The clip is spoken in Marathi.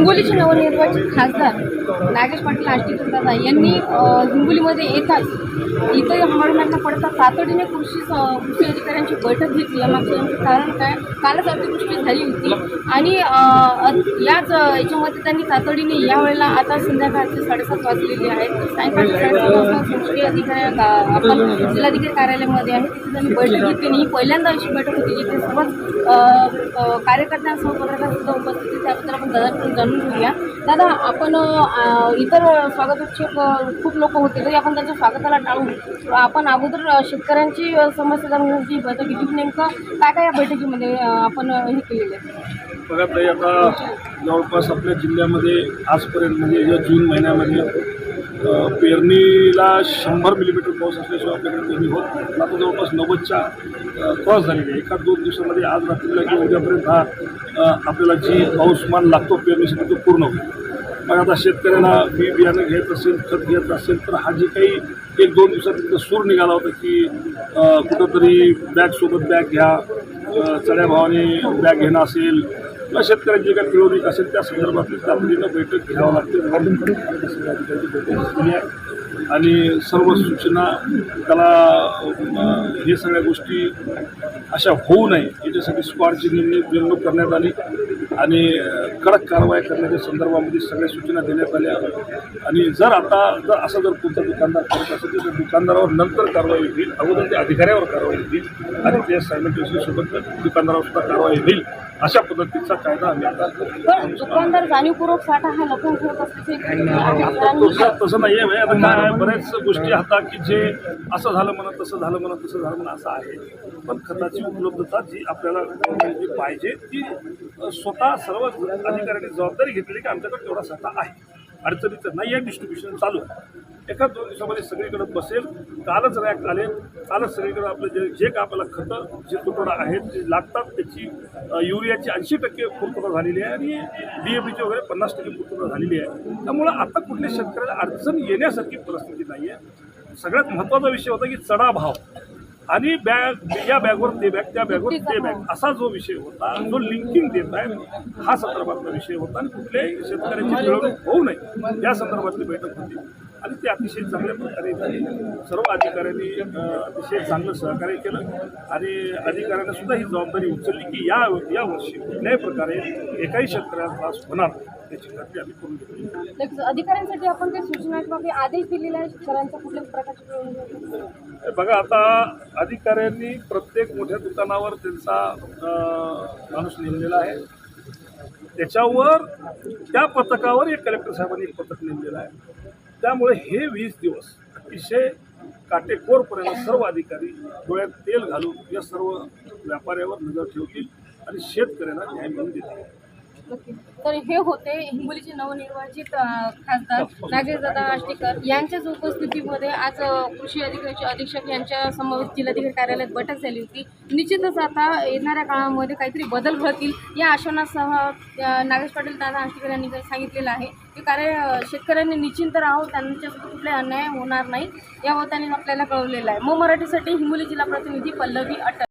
हिंगोलीचे नवनिर्वाचित खासदार नागेश पाटील आष्टीकर यांनी हिंगोलीमध्ये येताच इथं हमारुमांना पडता तातडीने कृषी स- कृषी अधिकाऱ्यांची बैठक घेतली. यामागचं कारण काय? कालच अतिवृष्टी झाली होती आणि अ, याच याच्यामध्ये त्यांनी तातडीने यावेळेला आता संध्याकाळचे साडेसात वाजलेले आहेत. सायंकाळी साडेसात वाजता कृषी अधिकारी आपण जिल्हाधिकारी कार्यालयामध्ये आहे. तिथे त्यांनी बैठक घेतली आणि ही पहिल्यांदा अशी बैठक होती जिथे सर्वच कार्यकर्त्यांसह पत्रकार सुद्धा उपस्थित त्याबद्दल आपण दादाकडून जाणून घेऊया. दादा आपण इतर स्वागतोत्सुक खूप लोक होते तरी आपण त्यांच्या स्वागताला टाळून आपण अगोदर शेतकऱ्यांची समस्या जाणून घेण्याची बैठक घेतली नेमकं काय काय या बैठकीमध्ये आपण हे केलेलं आहे? बघा ताई आता जवळपास आपल्या जिल्ह्यामध्ये आजपर्यंत म्हणजे या जून महिन्यामध्ये पेरणीला शंभर मिलीमीटर पाऊस असल्याशिवाय आपल्याकडे पेरणी होत नाही. आता जवळपास नव्वदच्या क्रॉस झालेली आहे. एका दोन दिवसामध्ये आज रात्रीला किंवा उद्यापर्यंत हा आपल्याला जी पाऊसमान लागतो पेरणीसाठी तो पूर्ण होईल. मग आता शेतकऱ्याला बी बियाणं घेत असेल खत घेत असेल तर हा जे काही एक दोन दिवसात तिथं सूर निघाला होता की कुठंतरी बॅगसोबत बॅग घ्या चढ्या भावाने बॅग घेणं असेल किंवा शेतकऱ्यांची काही पिळवणी असेल त्या संदर्भातली तातडीनं बैठक घ्यावं लागते. आणि सर्व सूचना त्याला हे सगळ्या गोष्टी अशा होऊ नये याच्यासाठी स्क्वॉडची नेमणूक नेमणूक करण्यात आली. आणि कडक कारवाई करण्याच्या संदर्भामध्ये सगळ्या सूचना देण्यात आल्या. आणि जर आता जर असं जर कोणता दुकानदार करत असेल तर त्या दुकानदारावर नंतर कारवाई होईल अगोदर ते अधिकाऱ्यावर कारवाई होईल आणि ते सायमल्टेनियसली सोबत दुकानदारावर सुद्धा कारवाई होईल अशा पद्धतीचा कायदा आम्ही आता पण दुकानदार जाणीवपूर्वक साठा हा लपून ठेवत असल्याचे अधिकाऱ्यांनी तसं नाही आहे आता काय बऱ्याच गोष्टी हातात की जे असं झालं म्हणत तसं झालं म्हणत तसं झालं म्हणत असं आहे. पण खताची उपलब्धता जी आपल्याला जी पाहिजे ती स्वतः सर्व अधिकाऱ्यांनी जबाबदारी घेतलेली की आमच्याकडे तेवढा साठा आहे. अडचणीचं नाही आहे डिस्ट्रीब्युशन चालू आहे. एका दोन दिवसामध्ये सगळीकडे बसेल. कालच रॅक आले. कालच सगळीकडे आपलं जे जे काय आपल्याला खतं जे तुटवडा आहेत जे लागतात त्याची युरियाची ऐंशी टक्के पूर्तता झालेली आहे आणि डी ए पीची वगैरे पन्नास टक्के पूर्तता झालेली आहे. त्यामुळं आता कुठल्या शेतकऱ्याला अडचण येण्यासारखी परिस्थिती नाही आहे सगळ्यात महत्त्वाचा विषय होता की चढा भाव आणि बॅग या बॅगवर ते बॅग त्या बॅगवर ते बॅग. असा जो विषय होता जो लिंकिंग देत आहे हा संदर्भातला विषय होता आणि कुठल्याही शेतकऱ्यांची मिळवणूक होऊ नये या संदर्भातली बैठक होती. आणि ते अतिशय चांगल्या प्रकारे झाली. सर्व अधिकाऱ्यांनी अतिशय चांगलं सहकार्य केलं आणि अधिकाऱ्यांना सुद्धा ही जबाबदारी उचलली की या या वर्षी कुठल्याही प्रकारे एकाही शेतकऱ्याला त्रास होणार त्याची याची खात्री आम्ही करून घेतली अधिकाऱ्यांसाठी आपण काही सूचना किंवा काही आदेश दिलेले आहे? शेतकऱ्यांचा कुठल्या प्रकारची बघा आता अधिकाऱ्यांनी प्रत्येक मोठ्या दुकानावर त्यांचा माणूस नेमलेला आहे. त्याच्यावर त्या पथकावर एक कलेक्टर साहेबांनी एक पथक नेमलेलं आहे. त्यामुळे हे वीस दिवस अतिशय काटेकोरपर्यंत सर्व अधिकारी डोळ्यात तेल घालून या सर्व व्यापाऱ्यावर नजर ठेवतील आणि शेतकऱ्यांना न्याय मिळून देतील. तर हे होते हिंगोलीचे नवनिर्वाचित खासदार नागेशदादा आष्टीकर. यांच्याच उपस्थितीमध्ये आज कृषी अधिकारी अधीक्षक यांच्या समवेत जिल्हाधिकारी कार्यालयात बैठक झाली होती. निश्चितच आता येणाऱ्या काळामध्ये काहीतरी बदल घडतील या आश्वासनासह नागेश पाटील दादा आष्टीकर यांनी काही सांगितलेलं आहे की कार्य शेतकऱ्यांनी निश्चिंत राहो त्यांच्यासोबत कुठले अन्याय होणार नाही. यावर त्यांनी आपल्याला कळवलेलं आहे. मग मराठीसाठी हिंगोली जिल्हा प्रतिनिधी पल्लवी अटक